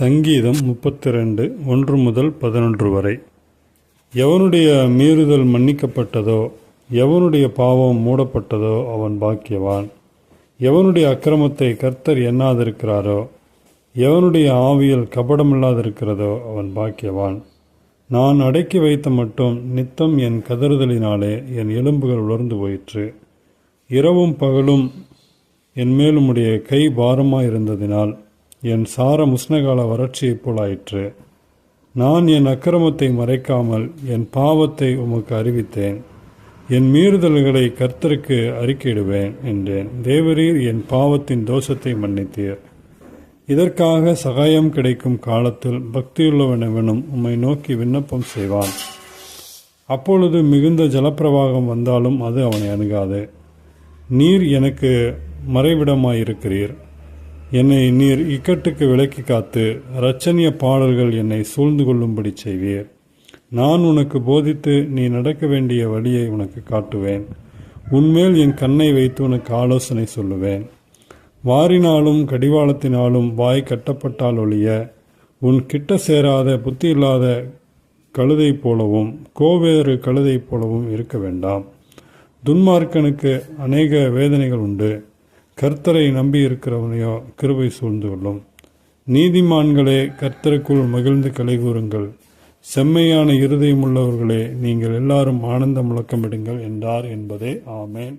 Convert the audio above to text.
சங்கீதம் முப்பத்தி ரெண்டு ஒன்று முதல் பதினொன்று வரை. எவனுடைய மீறுதல் மன்னிக்கப்பட்டதோ எவனுடைய பாவம் மூடப்பட்டதோ அவன் பாக்கியவான். எவனுடைய அக்கிரமத்தை கர்த்தர் எண்ணாதிருக்கிறாரோ எவனுடைய ஆவியில் கபடமில்லாதிருக்கிறதோ அவன் பாக்கியவான். நான் அடக்கி வைத்த மட்டும் நித்தம் என் கதறுதலினாலே என் எலும்புகள் உலர்ந்து போயிற்று. இரவும் பகலும் என் மேலும் உடைய கை பாரமாயிருந்ததினால் என் சார முஸ்னகால வறட்சியைப் போலாயிற்று நான் என் அக்கிரமத்தை மறைக்காமல் என் பாவத்தை உமக்கு அறிவித்தேன். என் மீறுதல்களை கர்த்தருக்கு அறிக்கையிடுவேன் என்றேன். தேவரீர் என் பாவத்தின் தோஷத்தை மன்னித்தீர். இதற்காக சகாயம் கிடைக்கும் காலத்தில் பக்தியுள்ளவனவனும் உம்மை நோக்கி விண்ணப்பம் செய்வான். அப்பொழுது மிகுந்த ஜலப்பிரவாகம் வந்தாலும் அது அவனை அணுகாது. நீர் எனக்கு மறைவிடமாயிருக்கிறீர். என்னை நீர் இக்கட்டுக்கு விலக்கி காத்து இரட்சணிய பாடல்கள் என்னை சூழ்ந்து கொள்ளும்படி செய்வீர். நான் உனக்கு போதித்து நீ நடக்க வேண்டிய வழியை உனக்கு காட்டுவேன். உன்மேல் என் கண்ணை வைத்து உனக்கு ஆலோசனை சொல்லுவேன். வாரினாலும் கடிவாளத்தினாலும் வாய் கட்டப்பட்டால் ஒழிய உன் கிட்ட சேராத புத்தி இல்லாத கழுதை போலவும் கோவேறு கழுதை போலவும் இருக்க வேண்டாம். துன்மார்க்கனுக்கு அநேக வேதனைகள் உண்டு. கர்த்தரை நம்பி இருக்கிறவனையோ கிருபை சூழ்ந்து கொள்ளும் நீதிமான்களே கர்த்தருக்குள் மகிழ்ந்து கலைகூறுங்கள் செம்மையான இருதயம் உள்ளவர்களே நீங்கள் எல்லாரும் ஆனந்த முழக்கமிடுங்கள் என்றார் என்பதே. ஆமேன்.